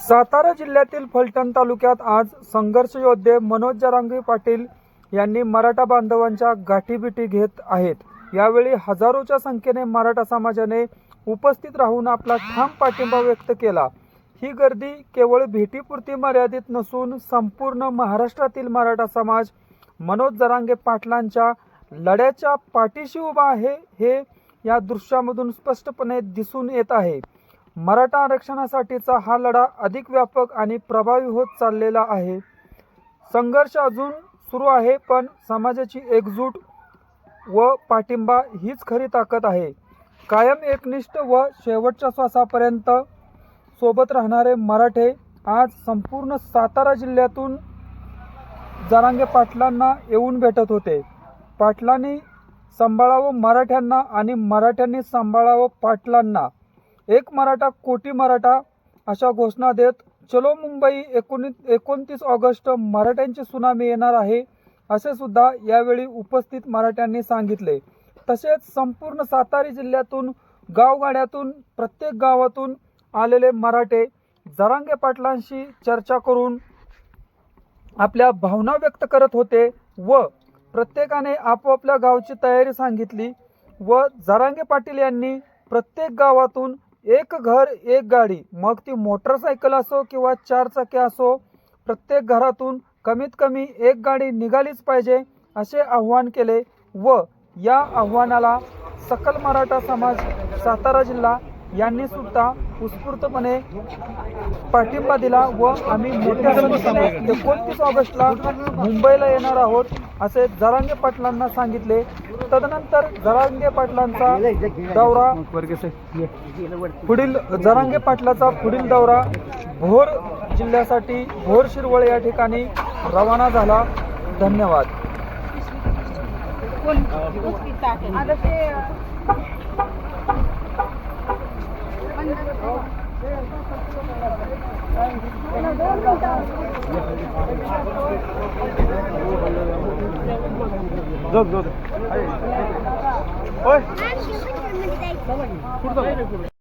सातारा जिल्ह्यातील फलटण तालुक्यात आज संघर्ष योद्धे मनोज जरांगे पाटील यांनी मराठा बांधवांच्या गाठीबिटी घेत आहेत. यावेळी हजारोच्या संख्येने मराठा समाजाने उपस्थित राहून आपला ठाम पाठिंबा व्यक्त केला. ही गर्दी केवळ भेटीपुरती मर्यादित नसून संपूर्ण महाराष्ट्रातील मराठा समाज मनोज जरांगे पाटलांच्या लढ्याच्या पाठीशी उभा आहे हे या दृश्यामधून स्पष्टपणे दिसून येत आहे. मराठा आरक्षणासाठीचा हा लढा अधिक व्यापक आणि प्रभावी होत चाललेला आहे. संघर्ष अजून सुरू आहे पण समाजाची एकजूट व पाठिंबा हीच खरी ताकद आहे. कायम एकनिष्ठ व शेवटच्या श्वासापर्यंत सोबत राहणारे मराठे आज संपूर्ण सातारा जिल्ह्यातून जरांगे पाटलांना येऊन भेटत होते. पाटलांनी सांभाळावं मराठ्यांना आणि मराठ्यांनी सांभाळावं पाटलांना. एक मराठा कोटी मराठा अशा घोषणा देत चलो मुंबई एकोणीस एकोणतीस ऑगस्ट मराठ्यांची सुनामी येणार आहे असे सुद्धा यावेळी उपस्थित मराठ्यांनी सांगितले. तसेच संपूर्ण सातारी जिल्ह्यातून गावगाड्यातून प्रत्येक गावातून आलेले मराठे जरांगे पाटलांशी चर्चा करून आपल्या भावना व्यक्त करत होते व प्रत्येकाने आपापल्या गावची तयारी सांगितली व जरांगे पाटील यांनी प्रत्येक गावातून एक घर एक गाडी. मग ती मोटरसायकल असो किंवा चारचाकी असो प्रत्येक घरातून कमीत कमी एक गाडी निघालीच पाहिजे असे आव्हान केले व या आव्हानाला सकल मराठा समाज सातारा जिल्हा यांनी सुद्धा उत्स्फूर्तपणे पाठिंबा दिला व आम्ही मोठ्या संख्येने एकोणतीस ऑगस्टला मुंबईला येणार आहोत असे जरांगे पाटलांना सांगितले तदनंतर जरांगे पाटलांचा दौरा पुढील जरांगे पाटलाचा पुढील दौरा भोर जिल्ह्यासाठी भोर शिरवळ या ठिकाणी रवाना झाला धन्यवाद Dur dur. Hayır. Oy. Ben şunu görmek istedim. Burada.